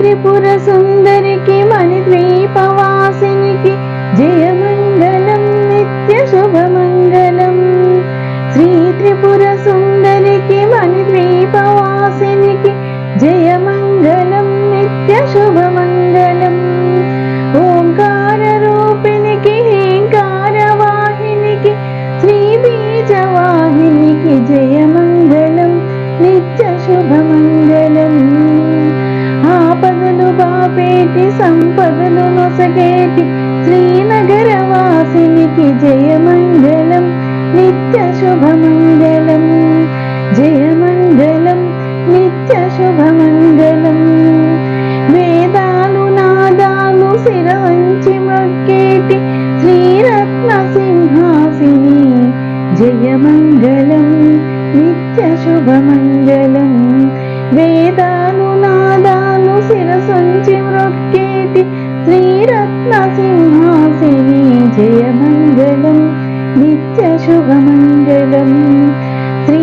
త్రిపుర సుందరికి మణిద్వీపవాసినికి జయమంగళం నిత్య శుభమంగళం. శ్రీ త్రిపుర సుందరికి మణిద్వీపవాసినికి జయమంగళం నిత్య శుభ బాపేటి సంపదలు నొసగేటి శ్రీనగర వాసినికి జయమంగళం నిత్య శుభమంగళం జయమంగళం నిత్య శుభమంగళం వేదాలు నాదాలు శిరవంచి మొక్కేటి శ్రీరత్న సింహాసిని జయమంగళం. శుభమంగళం శ్రీ